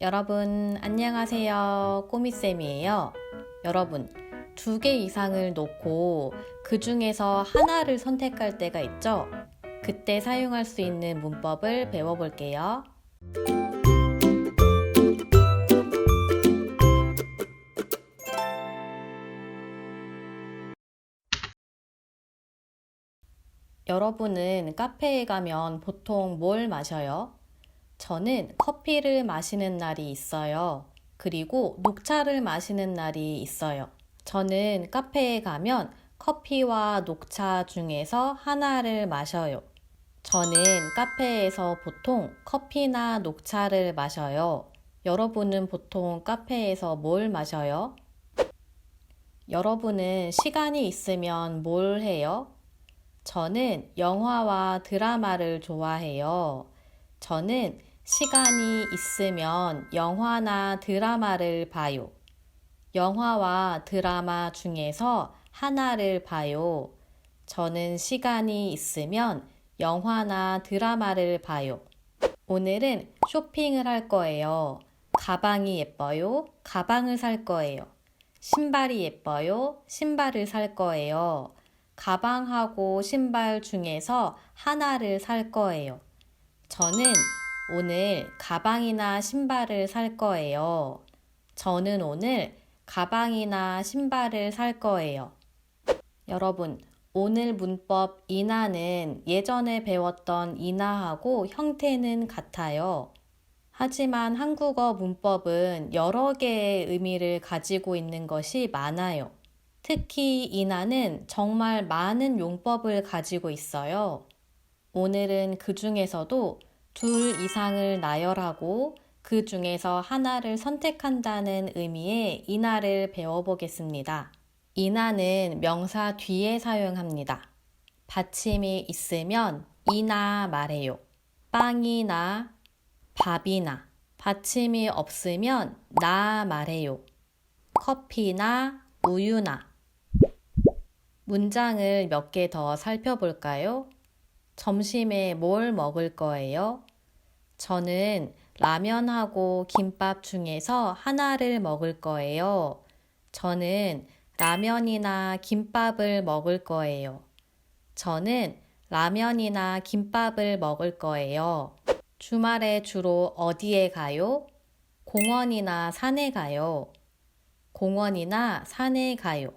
여러분, 안녕하세요. 꼬미쌤이에요. 여러분, 두 개 이상을 놓고 그 중에서 하나를 선택할 때가 있죠? 그때 사용할 수 있는 문법을 배워볼게요. 여러분은 카페에 가면 보통 뭘 마셔요? 저는 커피를 마시는 날이 있어요. 그리고 녹차를 마시는 날이 있어요. 저는 카페에 가면 커피와 녹차 중에서 하나를 마셔요. 저는 카페에서 보통 커피나 녹차를 마셔요. 여러분은 보통 카페에서 뭘 마셔요? 여러분은 시간이 있으면 뭘 해요? 저는 영화와 드라마를 좋아해요. 저는 시간이 있으면 영화나 드라마를 봐요. 영화와 드라마 중에서 하나를 봐요. 저는 시간이 있으면 영화나 드라마를 봐요. 오늘은 쇼핑을 할 거예요. 가방이 예뻐요. 가방을 살 거예요. 신발이 예뻐요. 신발을 살 거예요. 가방하고 신발 중에서 하나를 살 거예요. 저는 오늘 가방이나 신발을 살 거예요. 저는 오늘 가방이나 신발을 살 거예요. 여러분, 오늘 문법 이나는 예전에 배웠던 이나하고 형태는 같아요. 하지만 한국어 문법은 여러 개의 의미를 가지고 있는 것이 많아요. 특히 이나는 정말 많은 용법을 가지고 있어요. 오늘은 그 중에서도 둘 이상을 나열하고 그 중에서 하나를 선택한다는 의미의 이나를 배워보겠습니다. 이나는 명사 뒤에 사용합니다. 받침이 있으면 이나 말해요. 빵이나 밥이나 받침이 없으면 나 말해요. 커피나 우유나 문장을 몇 개 더 살펴볼까요? 점심에 뭘 먹을 거예요? 저는 라면하고 김밥 중에서 하나를 먹을 거예요. 저는 라면이나 김밥을 먹을 거예요. 저는 라면이나 김밥을 먹을 거예요. 주말에 주로 어디에 가요? 공원이나 산에 가요. 공원이나 산에 가요.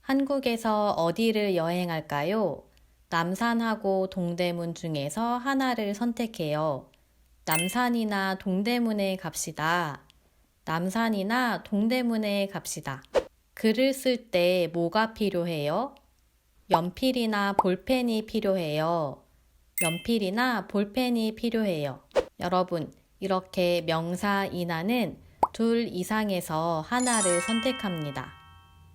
한국에서 어디를 여행할까요? 남산하고 동대문 중에서 하나를 선택해요. 남산이나 동대문에 갑시다. 남산이나 동대문에 갑시다. 글을 쓸 때 뭐가 필요해요? 연필이나 볼펜이 필요해요. 연필이나 볼펜이 필요해요. 여러분, 이렇게 명사 이나는 둘 이상에서 하나를 선택합니다.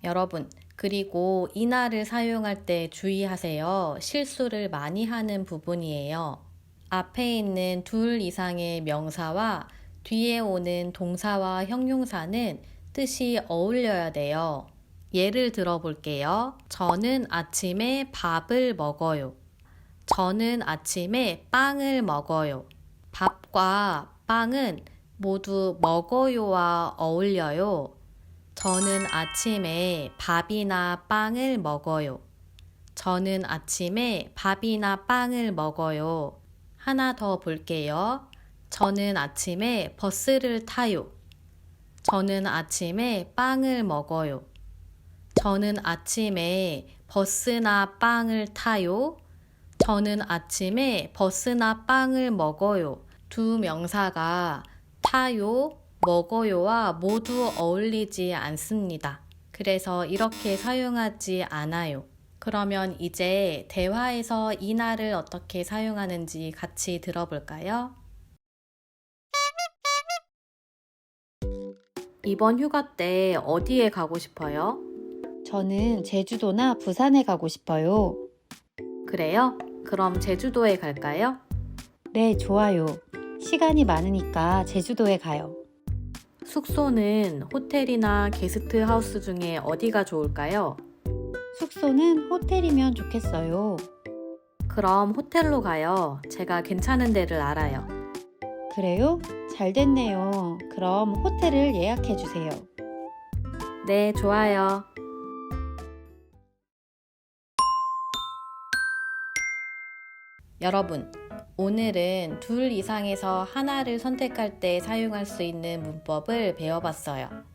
여러분, 그리고 이나를 사용할 때 주의하세요. 실수를 많이 하는 부분이에요. 앞에 있는 둘 이상의 명사와 뒤에 오는 동사와 형용사는 뜻이 어울려야 돼요. 예를 들어 볼게요. 저는 아침에 밥을 먹어요. 저는 아침에 빵을 먹어요. 밥과 빵은 모두 먹어요와 어울려요. 저는 아침에 밥이나 빵을 먹어요. 저는 아침에 밥이나 빵을 먹어요. 하나 더 볼게요. 저는 아침에 버스를 타요. 저는 아침에 빵을 먹어요. 저는 아침에 버스나 빵을 타요. 저는 아침에 버스나 빵을 먹어요. 두 명사가 타요, 먹어요와 모두 어울리지 않습니다. 그래서 이렇게 사용하지 않아요. 그러면 이제 대화에서 이나를 어떻게 사용하는지 같이 들어볼까요? 이번 휴가 때 어디에 가고 싶어요? 저는 제주도나 부산에 가고 싶어요. 그래요? 그럼 제주도에 갈까요? 네, 좋아요. 시간이 많으니까 제주도에 가요. 숙소는 호텔이나 게스트 하우스 중에 어디가 좋을까요? 숙소는 호텔이면 좋겠어요. 그럼 호텔로 가요. 제가 괜찮은 데를 알아요. 그래요? 잘 됐네요. 그럼 호텔을 예약해 주세요. 네, 좋아요. 여러분, 오늘은 둘 이상에서 하나를 선택할 때 사용할 수 있는 문법을 배워봤어요.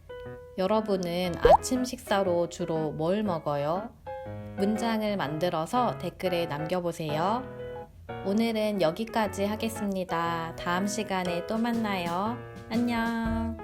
여러분은 아침 식사로 주로 뭘 먹어요? 문장을 만들어서 댓글에 남겨보세요. 오늘은 여기까지 하겠습니다. 다음 시간에 또 만나요. 안녕.